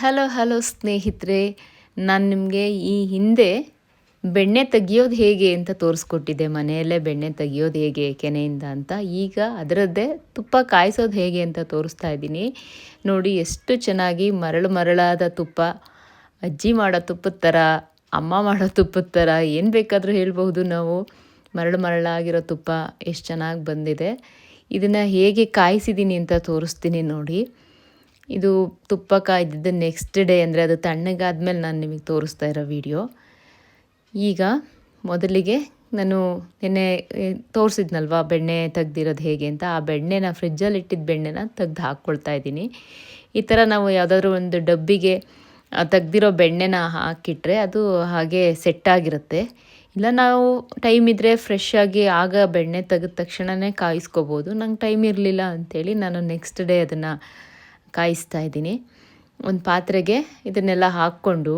Hello hello ಸ್ನೇಹಿತರೆ, ನಾನು ನಿಮಗೆ ಈ ಹಿಂದೆ ಬೆಣ್ಣೆ ತೆಗಿಯೋದು ಹೇಗೆ ಅಂತ ತೋರಿಸ್ಕೊಟ್ಟಿದ್ದೆ. ಮನೆಯಲ್ಲೇ ಬೆಣ್ಣೆ ತೆಗಿಯೋದು ಹೇಗೆ, ಕೆನೆಯಿಂದ ಅಂತ. ಈಗ ಅದರದ್ದೇ ತುಪ್ಪ ಕಾಯಿಸೋದು ಹೇಗೆ ಅಂತ ತೋರಿಸ್ತಾ ಇದ್ದೀನಿ. ನೋಡಿ, ಎಷ್ಟು ಚೆನ್ನಾಗಿ ಮರಳು ಮರಳಾದ ತುಪ್ಪ, ಅಜ್ಜಿ ಮಾಡೋ ತುಪ್ಪದ ಥರ ಅಮ್ಮ ಮಾಡೋ ತುಪ್ಪದ ಥರ ಏನು ಬೇಕಾದರೂ ಹೇಳ್ಬಹುದು ನಾವು. ಮರಳು ಮರಳಾಗಿರೋ ತುಪ್ಪ ಎಷ್ಟು ಚೆನ್ನಾಗಿ ಬಂದಿದೆ. ಇದನ್ನು ಹೇಗೆ ಕಾಯಿಸಿದ್ದೀನಿ ಅಂತ ತೋರಿಸ್ತೀನಿ ನೋಡಿ. ಇದು ತುಪ್ಪ ಕಾಯ್ದಿದ್ದು ನೆಕ್ಸ್ಟ್ ಡೇ ಅಂದರೆ ಅದು ತಣ್ಣಗಾದ್ಮೇಲೆ ನಾನು ನಿಮಗೆ ತೋರಿಸ್ತಾ ಇರೋ ವಿಡಿಯೋ ಈಗ ಮೊದಲಿಗೆ ನಾನು ನಿನ್ನೆ ತೋರಿಸಿದ್ನಲ್ವ ಬೆಣ್ಣೆ ತೆಗ್ದಿರೋದು ಹೇಗೆ ಅಂತ? ಆ ಬೆಣ್ಣೆನ ಫ್ರಿಜ್ಜಲ್ಲಿ ಇಟ್ಟಿದ್ದ ಬೆಣ್ಣೆನ ತೆಗ್ದು ಹಾಕ್ಕೊಳ್ತಾ ಇದ್ದೀನಿ. ಈ ಥರ ನಾವು ಯಾವುದಾದ್ರೂ ಒಂದು ಡಬ್ಬಿಗೆ ತೆಗ್ದಿರೋ ಬೆಣ್ಣೆನ ಹಾಕಿಟ್ರೆ ಅದು ಹಾಗೆ ಸೆಟ್ ಆಗಿರುತ್ತೆ. ಇಲ್ಲ ನಾವು ಟೈಮ್ ಇದ್ದರೆ ಫ್ರೆಶ್ ಆಗಿ ಆಗ ಬೆಣ್ಣೆ ತೆಗೆದ ತಕ್ಷಣವೇ ಕಾಯಿಸ್ಕೋಬೋದು. ನಂಗೆ ಟೈಮ್ ಇರಲಿಲ್ಲ ಅಂಥೇಳಿ ನಾನು ನೆಕ್ಸ್ಟ್ ಡೇ ಅದನ್ನು ಕಾಯಿಸ್ತಾ ಇದ್ದೀನಿ. ಒಂದು ಪಾತ್ರೆಗೆ ಇದನ್ನೆಲ್ಲ ಹಾಕ್ಕೊಂಡು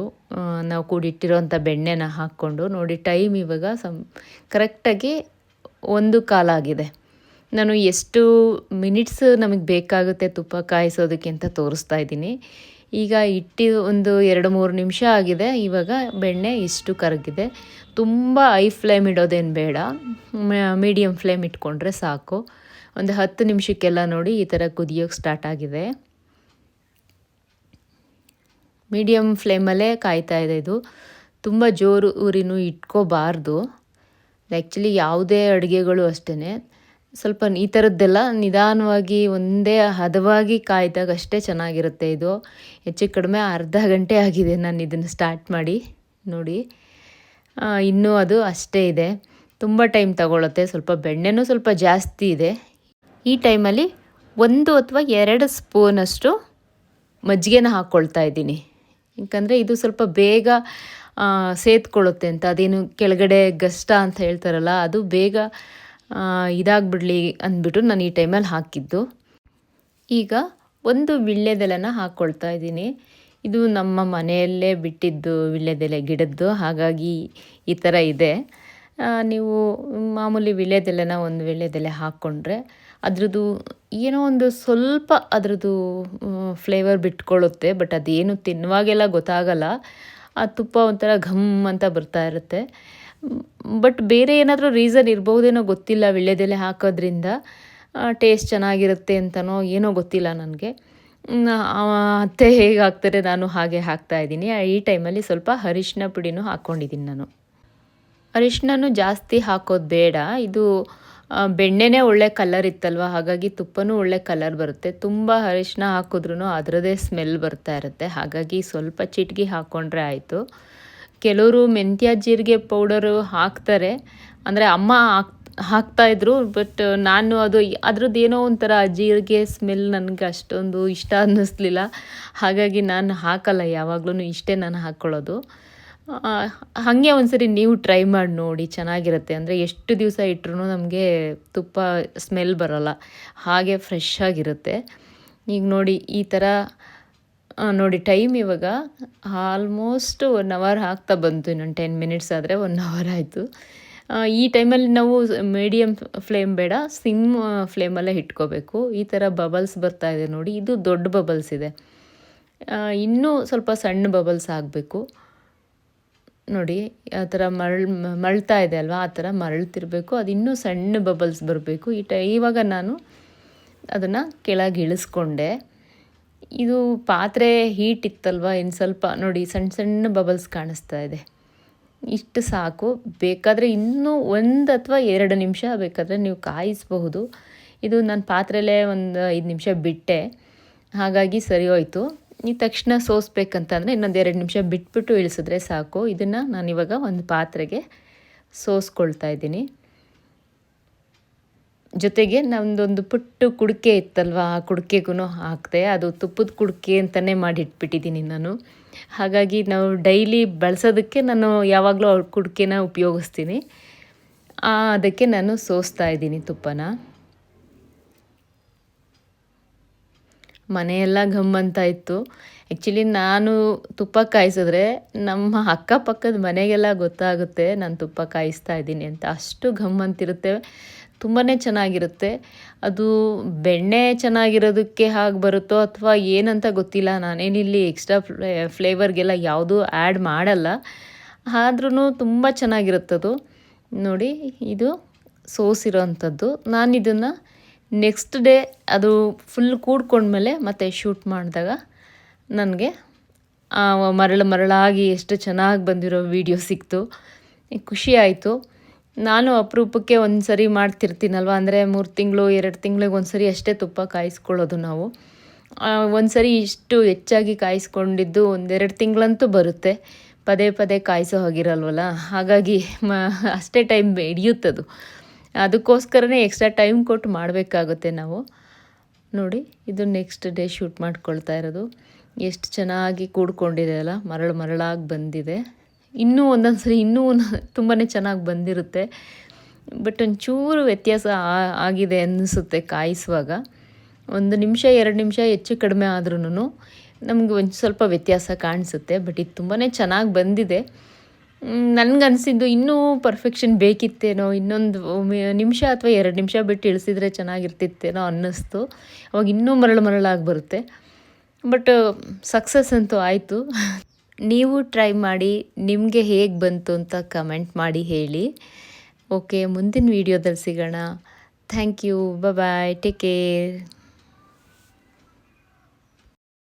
ನಾವು ಕೂಡಿಟ್ಟಿರೋಂಥ ಬೆಣ್ಣೆನ ಹಾಕ್ಕೊಂಡು, ನೋಡಿ ಟೈಮ್ ಇವಾಗ ಸಮ್ ಕರೆಕ್ಟಾಗಿ ಒಂದು ಕಾಲಾಗಿದೆ ನಾನು ಎಷ್ಟು ಮಿನಿಟ್ಸ್ ನಮಗೆ ಬೇಕಾಗುತ್ತೆ ತುಪ್ಪ ಕಾಯಿಸೋದಕ್ಕೆ ಅಂತ ತೋರಿಸ್ತಾ ಇದ್ದೀನಿ. ಈಗ ಇಟ್ಟಿ ಒಂದು ಎರಡು ಮೂರು ನಿಮಿಷ ಆಗಿದೆ. ಇವಾಗ ಬೆಣ್ಣೆ ಇಷ್ಟು ಕರಗಿದೆ. ತುಂಬ ಐ ಫ್ಲೇಮ್ ಇಡೋದೇನು ಬೇಡ. ಮೀಡಿಯಮ್ ಫ್ಲೇಮ್ ಇಟ್ಕೊಂಡ್ರೆ ಸಾಕು. ಒಂದು ಹತ್ತು ನಿಮಿಷಕ್ಕೆಲ್ಲ ನೋಡಿ ಈ ಥರ ಕುದಿಯೋಕ್ಕೆ ಸ್ಟಾರ್ಟ್ ಆಗಿದೆ. ಮೀಡಿಯಮ್ ಫ್ಲೇಮಲ್ಲೇ ಕಾಯ್ತಾ ಇದೆ ಇದು. ತುಂಬ ಜೋರು ಊರಿನ ಇಟ್ಕೋಬಾರ್ದು. ಆ್ಯಕ್ಚುಲಿ ಯಾವುದೇ ಅಡುಗೆಗಳು ಅಷ್ಟೇ ಸ್ವಲ್ಪ ಈ ಥರದ್ದೆಲ್ಲ ನಿಧಾನವಾಗಿ ಒಂದೇ ಹದವಾಗಿ ಕಾಯ್ದಾಗ ಅಷ್ಟೇ ಚೆನ್ನಾಗಿರುತ್ತೆ ಇದು. ಹೆಚ್ಚು ಕಡಿಮೆ ಅರ್ಧ ಗಂಟೆ ಆಗಿದೆ ನಾನು ಇದನ್ನು ಸ್ಟಾರ್ಟ್ ಮಾಡಿ, ನೋಡಿ. ಇನ್ನೂ ಅದು ಅಷ್ಟೇ ಇದೆ. ತುಂಬ ಟೈಮ್ ತಗೊಳುತ್ತೆ. ಸ್ವಲ್ಪ ಬೆಣ್ಣೆನೂ ಸ್ವಲ್ಪ ಜಾಸ್ತಿ ಇದೆ. ಈ ಟೈಮಲ್ಲಿ ಒಂದು ಅಥವಾ ಎರಡು ಸ್ಪೂನಷ್ಟು ಮಜ್ಜಿಗೆನ ಹಾಕ್ಕೊಳ್ತಾ ಇದ್ದೀನಿ. ಯಾಕಂದರೆ ಇದು ಸ್ವಲ್ಪ ಬೇಗ ಸೇತ್ಕೊಳ್ಳುತ್ತೆ ಅಂತ. ಅದೇನು ಕೆಳಗಡೆ ಗಷ್ಟ ಅಂತ ಹೇಳ್ತಾರಲ್ಲ, ಅದು ಬೇಗ ಇದಾಗ್ಬಿಡ್ಲಿ ಅಂದ್ಬಿಟ್ಟು ನಾನು ಈ ಟೈಮಲ್ಲಿ ಹಾಕಿದ್ದು. ಈಗ ಒಂದು ವಿಳ್ಯದೆಲೆನ ಹಾಕ್ಕೊಳ್ತಾ ಇದ್ದೀನಿ. ಇದು ನಮ್ಮ ಮನೆಯಲ್ಲೇ ಬಿಟ್ಟಿದ್ದು ವಿಳ್ಯದೆಲೆ ಗಿಡದ್ದು, ಹಾಗಾಗಿ ಈ ಥರ ಇದೆ. ನೀವು ಮಾಮೂಲಿ ವಿಳ್ಯದೆಲೆನ ಒಂದು ವಿಳ್ಯದೆಲೆ ಹಾಕ್ಕೊಂಡ್ರೆ ಅದ್ರದ್ದು ಏನೋ ಒಂದು ಸ್ವಲ್ಪ ಅದರದ್ದು ಫ್ಲೇವರ್ ಬಿಟ್ಕೊಳ್ಳುತ್ತೆ ಬಟ್ ಅದೇನು ತಿನ್ನುವಾಗೆಲ್ಲ ಗೊತ್ತಾಗಲ್ಲ. ಆ ತುಪ್ಪ ಒಂಥರ ಘಮ್ ಅಂತ ಬರ್ತಾ ಇರುತ್ತೆ. ಬಟ್ ಬೇರೆ ಏನಾದರೂ ರೀಸನ್ ಇರ್ಬೋದೇನೋ ಗೊತ್ತಿಲ್ಲ, ವಿಳ್ಯದೆಲೆ ಹಾಕೋದ್ರಿಂದ ಟೇಸ್ಟ್ ಚೆನ್ನಾಗಿರುತ್ತೆ ಅಂತನೋ ಏನೋ ಗೊತ್ತಿಲ್ಲ ನನಗೆ. ಅತ್ತೆ ಹೇಗೆ ಹಾಕ್ತಾರೆ ನಾನು ಹಾಗೆ ಹಾಕ್ತಾ ಇದ್ದೀನಿ. ಈ ಟೈಮಲ್ಲಿ ಸ್ವಲ್ಪ ಅರಿಶಿನ ಪುಡಿನೂ ಹಾಕ್ಕೊಂಡಿದ್ದೀನಿ ನಾನು. ಅರಿಶಿನೂ ಜಾಸ್ತಿ ಹಾಕೋದು ಬೇಡ. ಇದು ಬೆಣ್ಣೆನೇ ಒಳ್ಳೆ ಕಲರ್ ಇತ್ತಲ್ವ? ಹಾಗಾಗಿ ತುಪ್ಪನೂ ಒಳ್ಳೆ ಕಲರ್ ಬರುತ್ತೆ. ತುಂಬ ಅರಿಶಿನ ಹಾಕಿದ್ರೂ ಅದರದೇ ಸ್ಮೆಲ್ ಬರ್ತಾ ಇರುತ್ತೆ. ಹಾಗಾಗಿ ಸ್ವಲ್ಪ ಚಿಟ್ಗಿ ಹಾಕ್ಕೊಂಡ್ರೆ ಆಯಿತು. ಕೆಲವರು ಮೆಂತ್ಯ ಜೀರಿಗೆ ಪೌಡರು ಹಾಕ್ತಾರೆ. ಅಂದರೆ ಅಮ್ಮ ಹಾಕ್ ಹಾಕ್ತಾಯಿದ್ರು ಬಟ್ ನಾನು ಅದು ಅದ್ರದ್ದು ಏನೋ ಒಂಥರ ಜೀರಿಗೆ ಸ್ಮೆಲ್ ನನಗೆ ಅಷ್ಟೊಂದು ಇಷ್ಟ ಅನ್ನಿಸ್ಲಿಲ್ಲ. ಹಾಗಾಗಿ ನಾನು ಹಾಕಲ್ಲ ಯಾವಾಗಲೂ ಇಷ್ಟೇ ನಾನು ಹಾಕ್ಕೊಳ್ಳೋದು ಹಾಗೆ ಒಂದ್ಸರಿ ನೀವು ಟ್ರೈ ಮಾಡಿ ನೋಡಿ, ಚೆನ್ನಾಗಿರುತ್ತೆ. ಅಂದರೆ ಎಷ್ಟು ದಿವಸ ಇಟ್ಟರು ನಮಗೆ ತುಪ್ಪ ಸ್ಮೆಲ್ ಬರೋಲ್ಲ. ಹಾಗೆ ಫ್ರೆಶ್ ಆಗಿರುತ್ತೆ. ಈಗ ನೋಡಿ, ಈ ಥರ ನೋಡಿ ಟೈಮ್ ಇವಾಗ ಆಲ್ಮೋಸ್ಟ್ ಒನ್ ಅವರ್ ಹಾಕ್ತಾ ಬಂತು, ಇನ್ನೊಂದು ಟೆನ್ ಮಿನಿಟ್ಸ್ ಆದರೆ ಒನ್ ಅವರ್ ಆಯಿತು. ಈ ಟೈಮಲ್ಲಿ ನಾವು ಮೀಡಿಯಮ್ ಫ್ಲೇಮ್ ಬೇಡ ಸಿಮ್ ಫ್ಲೇಮಲ್ಲೇ ಇಟ್ಕೋಬೇಕು. ಈ ಥರ ಬಬಲ್ಸ್ ಬರ್ತಾ ಇದೆ ನೋಡಿ, ಇದು ದೊಡ್ಡ ಬಬಲ್ಸ್ ಇದೆ. ಇನ್ನೂ ಸ್ವಲ್ಪ ಸಣ್ಣ ಬಬಲ್ಸ್ ಆಗಬೇಕು. ನೋಡಿ, ಆ ಥರ ಮರಳ್, ಮರಳ್ತಾ ಇದೆ ಅಲ್ವಾ? ಆ ಥರ ಮರಳ್ತಿರಬೇಕು. ಅದು ಇನ್ನೂ ಸಣ್ಣ ಬಬಲ್ಸ್ ಬರಬೇಕು. ಈ ಟ, ಇವಾಗ ನಾನು ಅದನ್ನು ಕೆಳಗೆ ಇಳಿಸ್ಕೊಂಡೆ. ಇದು ಪಾತ್ರೆ ಹೀಟ್ ಇತ್ತಲ್ವ? ಇನ್ನು ಸ್ವಲ್ಪ ನೋಡಿ ಸಣ್ಣ ಸಣ್ಣ ಬಬಲ್ಸ್ ಕಾಣಿಸ್ತಾ ಇದೆ. ಇಷ್ಟು ಸಾಕು. ಬೇಕಾದರೆ ಇನ್ನೂ ಒಂದು ಅಥವಾ ಎರಡು ನಿಮಿಷ ಬೇಕಾದರೆ ನೀವು ಕಾಯಿಸಬಹುದು. ಇದು ನಾನು ಪಾತ್ರೆಯಲ್ಲೇ ಒಂದು ಐದು ನಿಮಿಷ ಬಿಟ್ಟೆ. ಹಾಗಾಗಿ ಸರಿ ಹೋಯ್ತು. ಈ ತಕ್ಷಣ ಸೋಸ್ಬೇಕಂತಂದರೆ ಇನ್ನೊಂದು ಎರಡು ನಿಮಿಷ ಬಿಟ್ಬಿಟ್ಟು ಇಳಿಸಿದ್ರೆ ಸಾಕು. ಇದನ್ನು ನಾನಿವಾಗ ಒಂದು ಪಾತ್ರೆಗೆ ಸೋಸ್ಕೊಳ್ತಾ ಇದ್ದೀನಿ. ಜೊತೆಗೆ ನಮ್ಮದೊಂದು ಪುಟ್ಟು ಕುಡಿಕೆ ಇತ್ತಲ್ವ, ಆ ಕುಡಿಕೆಗೂ ಹಾಕ್ತೆ ಅದು ತುಪ್ಪದ ಕುಡಿಕೆ ಅಂತಲೇ ಮಾಡಿಟ್ಬಿಟ್ಟಿದ್ದೀನಿ ನಾನು. ಹಾಗಾಗಿ ನಾವು ಡೈಲಿ ಬಳಸೋದಕ್ಕೆ ನಾನು ಯಾವಾಗಲೂ ಅವ್ರ ಕುಡಿಕೆನ ಉಪಯೋಗಿಸ್ತೀನಿ. ಅದಕ್ಕೆ ನಾನು ಸೋಸ್ತಾ ಇದ್ದೀನಿ ತುಪ್ಪನ. ಮನೆಯೆಲ್ಲ ಘಮ್ ಅಂತ ಇತ್ತು. ಆ್ಯಕ್ಚುಲಿ ನಾನು ತುಪ್ಪ ಕಾಯಿಸಿದ್ರೆ ನಮ್ಮ ಅಕ್ಕಪಕ್ಕದ ಮನೆಗೆಲ್ಲ ಗೊತ್ತಾಗುತ್ತೆ ನಾನು ತುಪ್ಪ ಕಾಯಿಸ್ತಾ ಇದ್ದೀನಿ ಅಂತ. ಅಷ್ಟು ಘಮ್ ಅಂತಿರುತ್ತೆ. ತುಂಬಾ ಚೆನ್ನಾಗಿರುತ್ತೆ. ಅದು ಬೆಣ್ಣೆ ಚೆನ್ನಾಗಿರೋದಕ್ಕೆ ಹಾಗೆ ಬರುತ್ತೋ ಅಥವಾ ಏನಂತ ಗೊತ್ತಿಲ್ಲ. ನಾನೇನಿಲ್ಲಿ ಎಕ್ಸ್ಟ್ರಾ ಫ್ಲೇ ಫ್ಲೇವರ್ಗೆಲ್ಲ ಯಾವುದೂ ಆ್ಯಡ್ ಮಾಡಲ್ಲ. ಆದ್ರೂ ತುಂಬ ಚೆನ್ನಾಗಿರುತ್ತದು. ನೋಡಿ, ಇದು ಸೋಸಿರೋ ಅಂಥದ್ದು ನಾನು ಇದನ್ನು ನೆಕ್ಸ್ಟ್ ಡೇ ಅದು ಫುಲ್ ಕೂಡ್ಕೊಂಡ್ಮೇಲೆ ಮತ್ತೆ ಶೂಟ್ ಮಾಡಿದಾಗ ನನಗೆ ಮರಳು ಮರಳಾಗಿ ಎಷ್ಟು ಚೆನ್ನಾಗಿ ಬಂದಿರೋ ವಿಡಿಯೋ ಸಿಕ್ತು. ಖುಷಿ ಆಯಿತು. ನಾನು ಅಪರೂಪಕ್ಕೆ ಒಂದು ಸರಿ ಮಾಡ್ತಿರ್ತೀನಲ್ವ? ಅಂದರೆ ಮೂರು ತಿಂಗಳು, ಎರಡು ತಿಂಗಳಿಗೆ ಒಂದು ಸರಿ ಅಷ್ಟೇ ತುಪ್ಪ ಕಾಯಿಸ್ಕೊಳ್ಳೋದು ನಾವು. ಒಂದು ಸರಿ ಇಷ್ಟು ಹೆಚ್ಚಾಗಿ ಕಾಯಿಸ್ಕೊಂಡಿದ್ದು ಒಂದೆರಡು ತಿಂಗಳಂತೂ ಬರುತ್ತೆ. ಪದೇ ಪದೇ ಕಾಯಿಸೋ ಹಾಗಿರಲ್ವಲ್ಲ? ಹಾಗಾಗಿ ಮ, ಅಷ್ಟೇ ಟೈಮ್ ಹಿಡಿಯುತ್ತದು ಅದಕ್ಕೋಸ್ಕರನೇ ಎಕ್ಸ್ಟ್ರಾ ಟೈಮ್ ಕೊಟ್ಟು ಮಾಡಬೇಕಾಗುತ್ತೆ ನಾವು. ನೋಡಿ, ಇದು ನೆಕ್ಸ್ಟ್ ಡೇ ಶೂಟ್ ಮಾಡ್ಕೊಳ್ತಾ ಇರೋದು. ಎಷ್ಟು ಚೆನ್ನಾಗಿ ಕೂಡ್ಕೊಂಡಿದೆ ಅಲ್ಲ, ಮರಳು ಮರಳಾಗಿ ಬಂದಿದೆ. ಇನ್ನೂ ಒಂದೊಂದು ಸರಿ ಇನ್ನೂ ತುಂಬಾ ಚೆನ್ನಾಗಿ ಬಂದಿರುತ್ತೆ. ಬಟ್ ಒಂಚೂರು ವ್ಯತ್ಯಾಸ ಆಗಿದೆ ಅನ್ನಿಸುತ್ತೆ ಕಾಯಿಸುವಾಗ. ಒಂದು ನಿಮಿಷ, ಎರಡು ನಿಮಿಷ ಹೆಚ್ಚು ಕಡಿಮೆ ಆದ್ರೂ ನಮಗೆ ಒಂದು ಸ್ವಲ್ಪ ವ್ಯತ್ಯಾಸ ಕಾಣಿಸುತ್ತೆ. ಬಟ್ ಇದು ತುಂಬಾ ಚೆನ್ನಾಗಿ ಬಂದಿದೆ. ನನಗನ್ಸಿದ್ದು ಇನ್ನೂ ಪರ್ಫೆಕ್ಷನ್ ಬೇಕಿತ್ತೇನೋ, ಇನ್ನೊಂದು ನಿಮಿಷ ಅಥವಾ ಎರಡು ನಿಮಿಷ ಬಿಟ್ಟು ಇಳಿಸಿದ್ರೆ ಚೆನ್ನಾಗಿರ್ತಿತ್ತೇನೋ ಅನ್ನಿಸ್ತು. ಅವಾಗ ಇನ್ನೂ ಮರಳು ಮರಳಾಗಿ ಬರುತ್ತೆ. ಬಟ್ ಸಕ್ಸಸ್ ಅಂತೂ ಆಯಿತು. ನೀವು ಟ್ರೈ ಮಾಡಿ, ನಿಮಗೆ ಹೇಗೆ ಬಂತು ಅಂತ ಕಮೆಂಟ್ ಮಾಡಿ ಹೇಳಿ. ಓಕೆ ಮುಂದಿನ ವೀಡಿಯೋದಲ್ಲಿ ಸಿಗೋಣ. Thank you bye take care